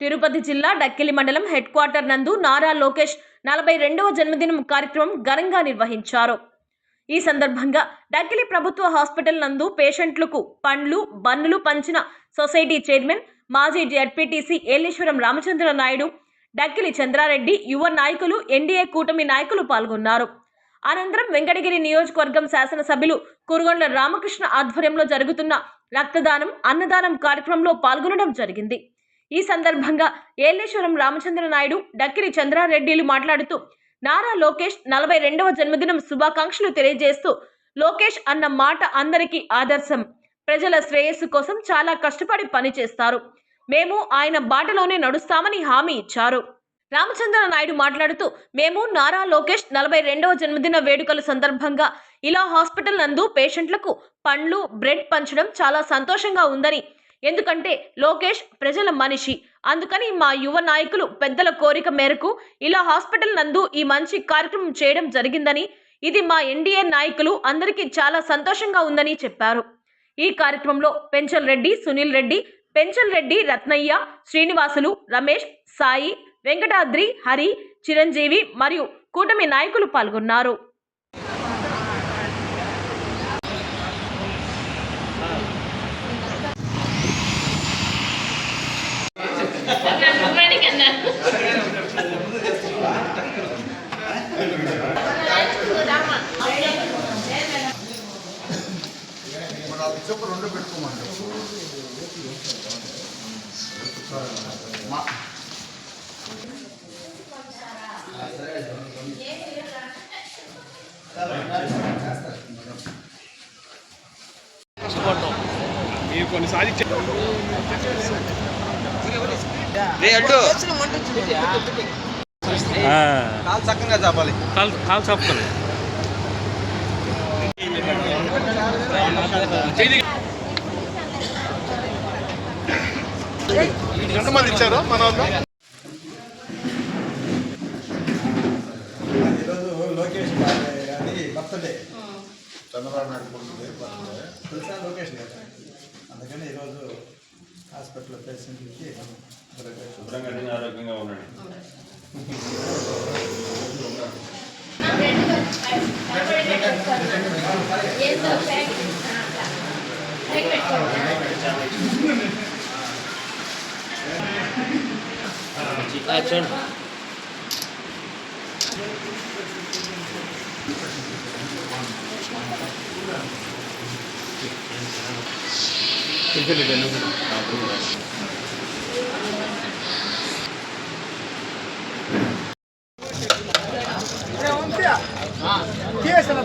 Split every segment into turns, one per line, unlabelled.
తిరుపతి జిల్లా డక్కిలి మండలం head quarter నందు నారా లోకేష్ నలభై రెండవ జన్మదినం కార్యక్రమం ఘనంగా నిర్వహించారు. ఈ సందర్భంగా డక్కిలి ప్రభుత్వ హాస్పిటల్ నందు పేషెంట్లకు పండ్లు బన్నులు పంచిన సొసైటీ చైర్మన్ మాజీ జడ్పీటీసీ ఏలేశ్వరం రామచంద్ర నాయుడు డక్కిలి చంద్రారెడ్డి యువ నాయకులు ఎన్డీఏ కూటమి నాయకులు పాల్గొన్నారు. అనంతరం వెంకటగిరి నియోజకవర్గం శాసనసభ్యులు కురుగొండ్ల రామకృష్ణ ఆధ్వర్యంలో జరుగుతున్న రక్తదానం అన్నదానం కార్యక్రమంలో పాల్గొనడం జరిగింది. ఈ సందర్భంగా ఏలేశ్వరం రామచంద్ర నాయుడు డక్కిరి చంద్రారెడ్డిలు మాట్లాడుతూ నారా లోకేష్ నలభై రెండవ జన్మదినం శుభాకాంక్షలు తెలియజేస్తూ లోకేష్ అన్న మాట అందరికీ ఆదర్శం. ప్రజల శ్రేయస్సు కోసం చాలా కష్టపడి పనిచేస్తారు. మేము ఆయన బాటలోనే నడుస్తామని హామీ ఇచ్చారు. రామచంద్ర నాయుడు మాట్లాడుతూ మేము నారా లోకేష్ నలభై రెండవ జన్మదిన వేడుకల సందర్భంగా ఇలా హాస్పిటల్ నందు పేషెంట్లకు పండ్లు బ్రెడ్ పంచడం చాలా సంతోషంగా ఉందని ఎందుకంటే లోకేష్ ప్రజల మనిషి. అందుకని మా యువ నాయకులు పెద్దల కోరిక మేరకు ఇలా హాస్పిటల్ నందు ఈ మంచి కార్యక్రమం చేయడం జరిగిందని ఇది మా ఎన్డీఏ నాయకులు అందరికీ చాలా సంతోషంగా ఉందని చెప్పారు. ఈ కార్యక్రమంలో పెంచల్ రెడ్డి సునీల్ రెడ్డి పెంచల్ రెడ్డి రత్నయ్య శ్రీనివాసులు రమేష్ సాయి వెంకటాద్రి హరి చిరంజీవి మరియు కూటమి నాయకులు పాల్గొన్నారు.
చెప్పు రెండు పెట్టుకోమండి
మీరు కొన్ని సాధించే
కాలు చక్కగా చెప్పాలి
కాల్ కాల్ చాపుతాను. ఎంతమంది ఇచ్చారు మన
ఈరోజు లోకేష్ గారి బర్త్డే
చంద్రబాబు నాయుడు బర్త్డే.
తెలుసా లోకేష్ గారు? అందుకని ఈరోజు హాస్పిటల్ పేషెంట్లకి
శుభ్రంగా ఆరోగ్యంగా ఉండండి.
액션 이렇게
되는 거나 그런
거 Yes,
I'm a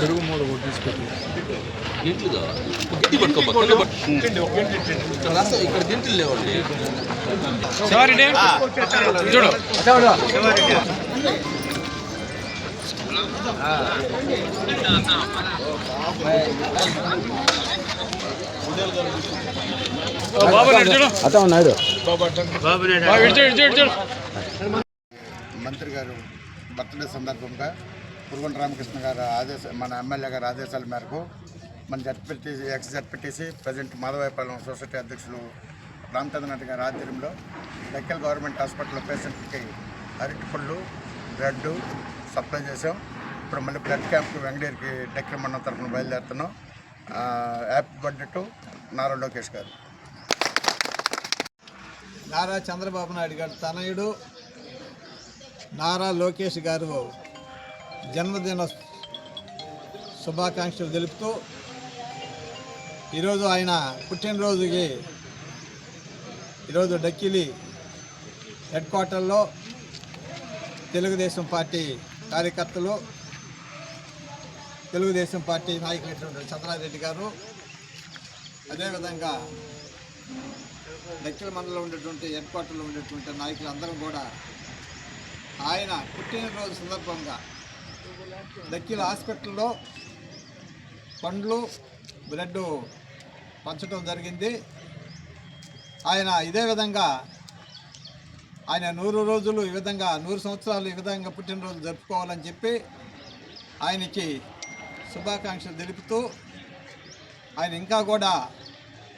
పెరుగు మూడు కూడా తీసుకెళ్ళి. బాబు
మంత్రి గారు బర్త్డే సందర్భంగా పురుగుంట రామకృష్ణ గారు ఆదేశ మన ఎమ్మెల్యే గారి ఆదేశాల మేరకు మన ZPTC ex ZPTC present Madhavayapalem society అధ్యక్షులు రామచంద్రనాథ్ గారి ఆధ్వర్యంలో డెక్కల్ గవర్నమెంట్ హాస్పిటల్లో పేషెంట్కి అరటిపళ్ళు బ్రెడ్ సప్లై చేసాం ఇప్పుడు మళ్ళీ బ్లడ్ క్యాంప్కి వెంకటేరికి డెక్కల్ మండలం తరఫున బయలుదేరుతున్నాం. ఆ, happy birthday to Nara Lokesh గారు.
నారా చంద్రబాబు నాయుడు గారు తనయుడు నారా లోకేష్ గారు. జన్మదిన శుభాకాంక్షలు తెలుపుతూ ఈరోజు ఆయన పుట్టినరోజుకి ఈరోజు డక్కిలి హెడ్ క్వార్టర్లో తెలుగుదేశం పార్టీ కార్యకర్తలు తెలుగుదేశం పార్టీ నాయకులైనటువంటి చంద్రారెడ్డి గారు అదేవిధంగా దక్షిణ మండలంలో ఉండేటువంటి హెడ్ క్వార్టర్లో ఉండేటువంటి నాయకులందరం కూడా ఆయన పుట్టినరోజు సందర్భంగా దక్కిల హాస్పిటల్లో పండ్లు బ్లడ్ పంచడం జరిగింది. ఆయన ఇదే విధంగా ఆయన నూరు రోజులు ఈ విధంగా నూరు సంవత్సరాలు ఈ విధంగా పుట్టినరోజు జరుపుకోవాలని చెప్పి ఆయనకి శుభాకాంక్షలు తెలుపుతూ ఆయన ఇంకా కూడా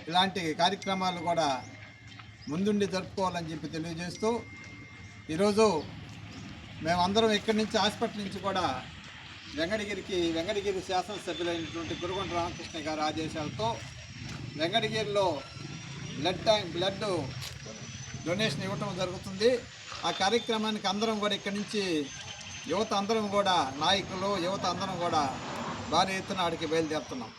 ఇలాంటి కార్యక్రమాలు కూడా ముందుండి జరుపుకోవాలని చెప్పి తెలియజేస్తూ ఈరోజు మేమందరం ఇక్కడి నుంచి హాస్పిటల్ నుంచి కూడా వెంకటగిరికి వెంకటగిరి శాసనసభ్యులైనటువంటి కురుగొండ రామకృష్ణ గారి ఆదేశాలతో వెంకటగిరిలో బ్లడ్ ట్యాంక్ బ్లడ్ డొనేషన్ ఇవ్వటం జరుగుతుంది. ఆ కార్యక్రమానికి అందరం కూడా ఇక్కడి నుంచి యువత అందరం కూడా నాయకులు యువత అందరం కూడా భారీ ఎత్తున ఆడికి బయలుదేరుతున్నాం.